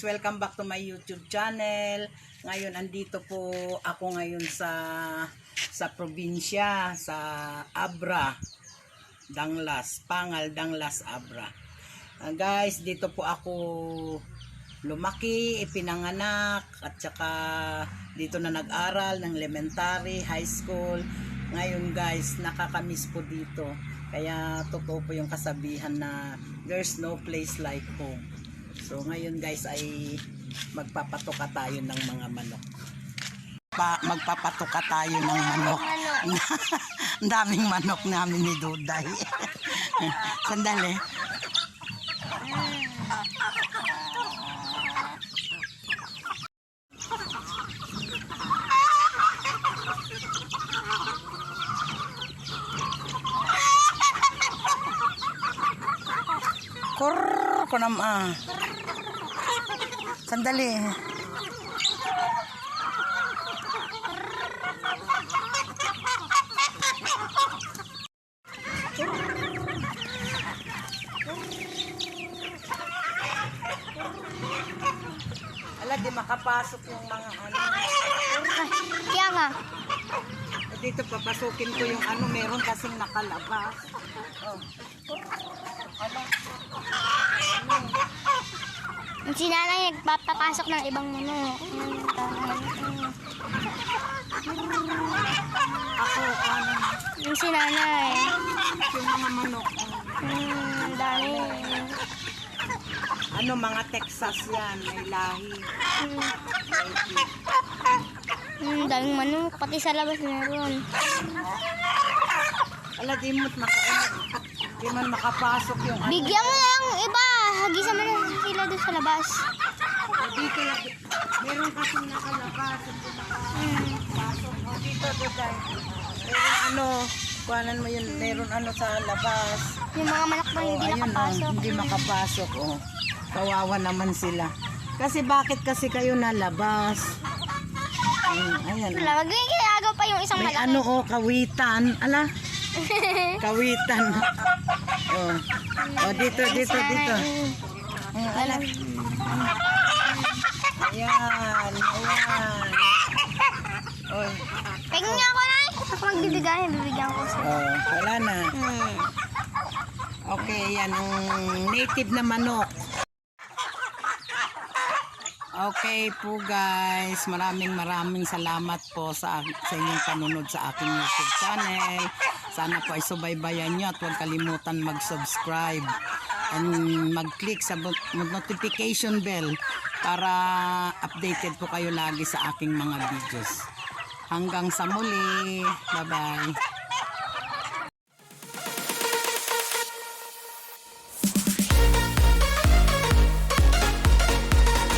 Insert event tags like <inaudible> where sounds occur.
guys, welcome back to my YouTube channel. Ngayon andito po ako ngayon sa sa probinsya sa Abra, Danglas, Pangal Danglas Abra. Ah, guys, dito po ako lumaki, ipinanganak at saka dito na nag-aral ng elementary, high school. Ngayon guys, nakakamiss po dito. Kaya totoo po yung kasabihan na there's no place like home. So ngayon guys ay magpapatuka tayo ng mga manok. Pa, magpapatuka tayo ng manok. <laughs> Ang daming manok namin ni Duday. <laughs> Sandali. Kurr ko nam ah. Sandali. Ala, di makapasok yung mga ano. Kaya nga. Dito papasukin ko yung ano, meron kasing nakalabas. Oh. Ala, Yung si nanay nagpapapasok ng ibang ano. ako, ano, Yung si nanay. yung mga manok. Hmm, dami. Ano, mga Texas yan, may lahi. Hmm, hmm, daming manok. Pati sa labas meron. Ala, di mo't maka, di man makapasok yung ano. Bigyan mo lang iba. Hagisan mo na sila doon sa labas. Dito, meron kasing nakalabas. Hmm. Pasok. O, dito, dito. Meron ano, kuhanan mo yun, meron ano sa labas. Yung mga manok ba hindi Oh, ayun, nakapasok? Oh, hindi makapasok. Oh. Kawawa naman sila. Kasi bakit kasi kayo nalabas? Ayun, ayan. Wala, magigagaw pa yung isang May malaki. ano oh, kawitan. Ala, <laughs> kawitan. Oh. oh, dito, dito, dito. Ala. Ayan, ayan. Oh, Pagin niya ako na. Ako magbibigay, bibigyan ko sila. oh, wala na. Hmm. Okay, yan ang native na manok. Okay po guys, maraming maraming salamat po sa, sa inyong panunod sa aking YouTube channel. Sana po ay subaybayan nyo at huwag kalimutan mag-subscribe and mag-click sa notification bell para updated po kayo lagi sa aking mga videos. Hanggang sa muli. Bye-bye.